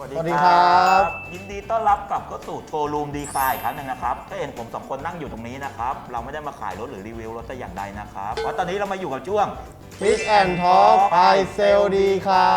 วัสดีสวัสดีครับยินดีต้อนรับกลับเข้าสู่โชว์รูมดีคายอีกครั้งหนึ่งนะครับถ้าเห็นผมสองคนนั่งอยู่ตรงนี้นะครับ เราไม่ได้มาขายรถหรือรีวิวรถแต่อย่างใดนะครับเพราะตอนนี้เรามาอยู่กับช่วงฟิกแอนท็อปไอเซลดีค่ะ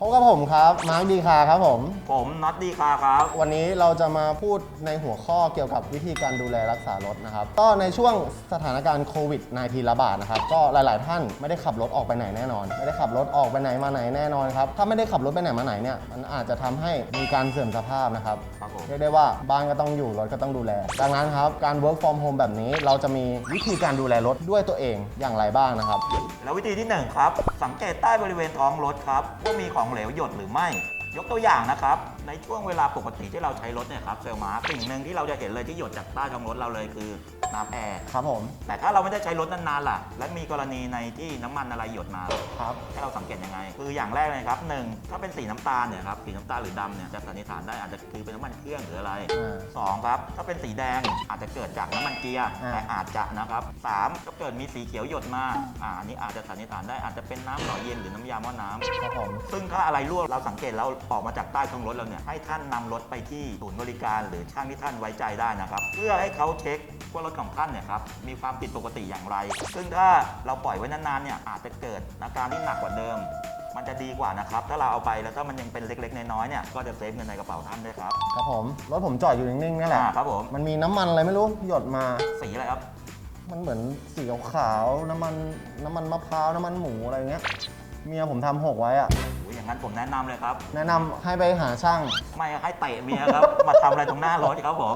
พบกับผมครับ มาร์คดีคาครับผม ผมน็อตดีคาครับ วันนี้เราจะมาพูดในหัวข้อเกี่ยวกับวิธีการดูแลรักษารถนะครับ ก็ในช่วงสถานการณ์โควิด -19 ระบาดนะครับ ก็หลาย ๆ ท่านไม่ได้ขับรถออกไปไหนแน่นอน ไม่ได้ขับรถออกไปไหนมาไหนแน่นอนครับ ถ้าไม่ได้ขับรถไปไหนมาไหนเนี่ย มันอาจจะทำให้มีการเสื่อมสภาพนะครับ ครับผม เรียกได้ว่าบ้านก็ต้องอยู่รถก็ต้องดูแล ดังนั้นครับ การ work from home แบบนี้ เราจะมีวิธีการดูแลรถด้วยตัวเองอย่างไรบ้างนะครับ แล้ววิธีที่หนึ่งครับ สังเกตใต้บริเวณท้องรถครับว่ามีของเหลวหยดหรือไม่ ยกตัวอย่างนะครับ ในช่วงเวลาปกติที่เราใช้รถเนี่ยครับเซลมาสิ่งหนึ่งที่เราจะเห็นเลยที่หยดจากใต้ท้องรถเราเลยคือ น้ำแอร์ครับผม แต่ถ้าเราไม่ได้ใช้รถนานๆล่ะ และมีกรณีในที่น้ำมันอะไรหยดมา ครับ ให้เราสังเกตยังไง คืออย่างแรกเลยครับหนึ่งถ้าเป็นสีน้ำตาลเนี่ยครับสีน้ำตาลหรือดำเนี่ยจะสันนิษฐานได้อาจจะคือเป็นน้ำมันเครื่องหรืออะไรอ่าสองครับถ้าเป็นสีแดงอาจจะเกิดจากน้ำมันเกียร์อ่า แต่อาจจะนะครับสามถ้าเกิดมีสีเขียวหยดมาอ่าอันนี้อาจจะสันนิษฐานได้อาจจะเป็นน้ำหล่อเย็นหรือน้ำยาหม้อน้ำ ครับผม ซึ่งถ้าอะไรรั่วเราสังเกตแล้วออกมาจากใต้ท้องรถเราเนี่ยให้ท่านนำรถไปที่ศูนย์บริการหรือช่างที่ท่านไว้ใจได้นะครับ เพื่อให้เขาเช็คว่ารถของท่านเนี่ยครับมีความผิดปกติอย่างไร ซึ่งถ้าเราปล่อยไว้นานๆเนี่ยอาจจะเกิดอาการที่หนักกว่าเดิม มันจะดีกว่านะครับ ถ้าเราเอาไปแล้วถ้ามันยังเป็นเล็กๆน้อยๆเนี่ยก็จะเซฟเงินในกระเป๋าท่านด้วยครับครับผมรถผมจอดอยู่นิ่งๆนี่แหละอ่าครับผมมันมีน้ำมันอะไรไม่รู้หยดมา สีอะไรครับ มันเหมือนสีขาวๆน้ำมันน้ำมันมะพร้าวน้ำมันหมูอะไรเงี้ยเมียผมทำหกไว้อะอุ๊ยอย่างนั้นผมแนะนำเลยครับ แนะนำให้ไปหาช่าง ไม่ให้เตะเมียครับ มาทำอะไรตรงหน้ารถครับผม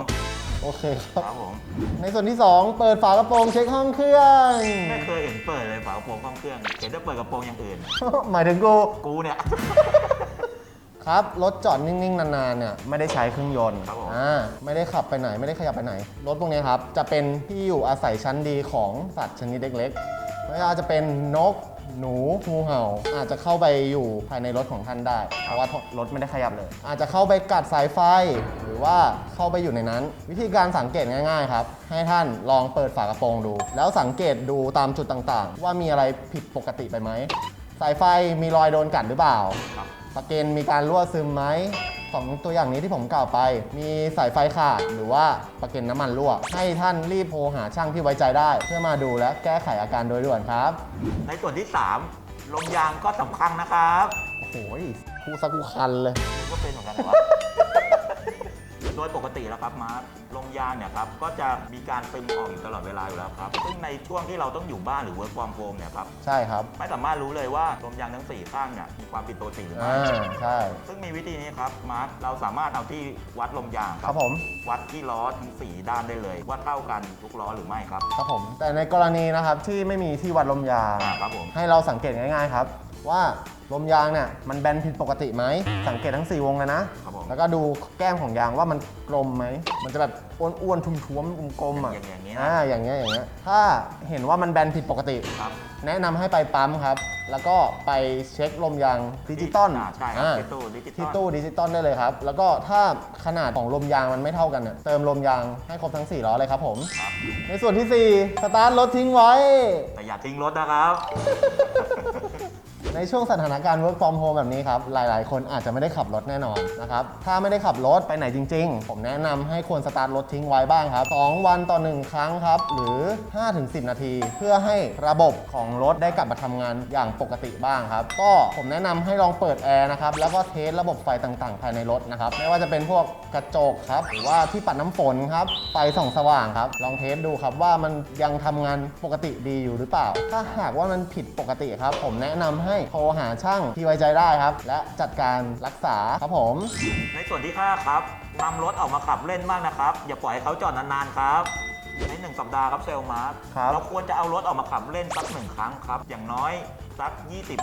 โอเคครับ ครับผมในส่วนที่ 2 เปิดฝากระโปรงเช็คห้องเครื่อง ไม่เคยเห็นเปิดเลยฝากระโปรงห้องเครื่องเห็นแต่เปิดกระโปรงอย่างอื่น หมายถึงกู กูเนี่ย ครับ รถจอดนิ่ง ๆ นาน ๆ เนี่ย ไม่ได้ใช้เครื่องยนต์ครับผม อ่าไม่ได้ขับไปไหน ไม่ได้ขยับไปไหน รถพวกนี้ครับ จะเป็นที่อยู่อาศัยชั้นดีของสัตว์ชนิดเล็กๆไม่ว่าจะเป็นนก หนูงูเห่า อาจจะเข้าไปอยู่ภายในรถของท่านได้ เพราะว่ารถไม่ได้ขยับเลย อาจจะเข้าไปกัดสายไฟ หรือว่าเข้าไปอยู่ในนั้น วิธีการสังเกตง่ายๆครับ ให้ท่านลองเปิดฝากระโปรงดู แล้วสังเกตดูตามจุดต่างๆ ว่ามีอะไรผิดปกติไปไหมสายไฟมีรอยโดนกัดหรือเปล่า ครับสเกนมีการรั่วซึมไหมสองตัวอย่างนี้ที่ผมกล่าวไป มีสายไฟขาดหรือว่าประเก็นน้ำมันรั่ว ให้ท่านรีบโทรหาช่างที่ไว้ใจได้ เพื่อมาดูและแก้ไขอาการโดยด่วนครับ ในส่วนที่ 3 ลมยางก็สำคัญนะครับ โอ้โหคูสักกูคันเลยนี่ก็เป็นเหมือนกันนะครับโดยปกติแล้วครับมาร์คลมยางเนี่ยครับก็จะมีการซึมออกอยู่ตลอดเวลาอยู่แล้วครับซึ่งในช่วงที่เราต้องอยู่บ้านหรือ work from home เนี่ยครับใช่ครับไม่สามารถรู้เลยว่าลมยางทั้งสี่ข้างเนี่ยมีความผิดปกติหรือไม่อ่าใช่ ซึ่งมีวิธีนี้ครับมาร์คเราสามารถเอาที่วัดลมยางครับผม วัดที่ล้อทั้งสี่ด้านได้เลย ว่าเท่ากันทุกล้อหรือไม่ครับ ครับผม แต่ในกรณีนะครับที่ไม่มีที่วัดลมยางอ่าครับผม ให้เราสังเกตง่ายๆครับ ว่าลมยางเนี่ยมันแบนผิดปกติไหม สังเกตทั้ง 4 วงเลยนะ ครับผมแล้วก็ดูแก้มของยางว่ามันกลมไหม มันจะแบบอ้วนๆทุ่มๆกลมๆอะอย่างอย่างนี้นะอ่าอย่างเงี้ยอย่างเงี้ยถ้าเห็นว่ามันแบนผิดปกติ ครับ แนะนำให้ไปปั๊มครับ แล้วก็ไปเช็คลมยางดิจิตอลาใช่ครับอ่าที่ตู้ดิจิตอล ที่ตู้ดิจิตอลได้เลยครับ แล้วก็ถ้าขนาดของลมยางมันไม่เท่ากันเนี่ยเติมลมยางให้ครบทั้ง4ล้อเลยครับผม ครับ ในส่วนที่ 4 สตาร์ทรถทิ้งไว้ แต่อย่าทิ้งรถนะครับ ในช่วงสถานการณ์ work from home แบบนี้ครับ หลายๆ คนอาจจะไม่ได้ขับรถแน่นอนนะครับ ถ้าไม่ได้ขับรถไปไหนจริง ๆ ผมแนะนำให้ควรสตาร์ทรถทิ้งไว้บ้างครับ 2 วันต่อ 1 ครั้งครับ หรือ 5-10 นาที เพื่อให้ระบบของรถได้กลับมาทำงานอย่างปกติบ้างครับ ก็ผมแนะนำให้ลองเปิดแอร์นะครับ แล้วก็เทสระบบไฟต่างๆ ภายในรถนะครับ ไม่ว่าจะเป็นพวกกระจกครับ หรือว่าที่ปัดน้ำฝนครับ ไฟส่องสว่างครับ ลองเทสดูครับว่ามันยังทำงานปกติดีอยู่หรือเปล่า ถ้าหากว่ามันผิดปกติครับ ผมแนะนำให้โทรหาช่างที่ไว้ใจได้ครับ และจัดการรักษาครับผม ในส่วนที่ 5 ครับนำรถออกมาขับเล่นบ้างนะครับ อย่าปล่อยให้เขาจอดนานๆครับในหนึ่งสัปดาห์ครับเซลมาร์คครับ เราควรจะเอารถออกมาขับเล่นสักหนึ่งครั้งครับ อย่างน้อย สัก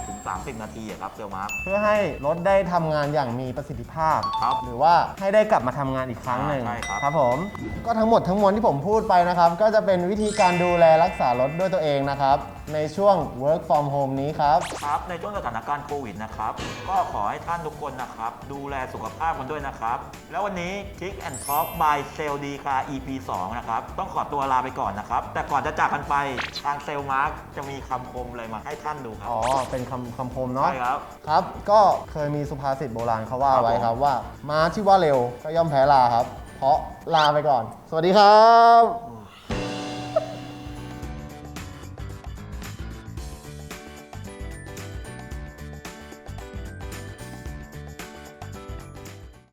20-30 นาทีอะครับเซลมาร์ค เพื่อให้รถได้ทำงานอย่างมีประสิทธิภาพ ครับหรือว่าให้ได้กลับมาทำงานอีกครั้งหนึ่งใช่ครับครับผม ก็ทั้งหมดทั้งมวลที่ผมพูดไปนะครับ ก็จะเป็นวิธีการดูแลรักษารถด้วยตัวเองนะครับ ในช่วง work from home นี้ครับ ครับในช่วงสถานการณ์โควิดนะครับ ก็ขอให้ท่านทุกคนนะครับ ดูแลสุขภาพกันด้วยนะครับ แล้ววันนี้ Tick and Talk by s a l d ค่ะ EP 2 นะครับ ต้องขอตัวลาไปก่อนนะครับ แต่ก่อนจะจากกันไปทางเซลมาร์กจะมีคำคมอะไรมาให้ท่านดูครับอ๋อ เป็นคำคำคมเนาะใช่ครับ ครับ ก็เคยมีสุภาษิตโบราณเขาว่าครับไว้ผมครับว่าม้าที่ว่าเร็วก็ย่อมแพ้ลาครับ เพราะลาไปก่อน สวัสดีครับ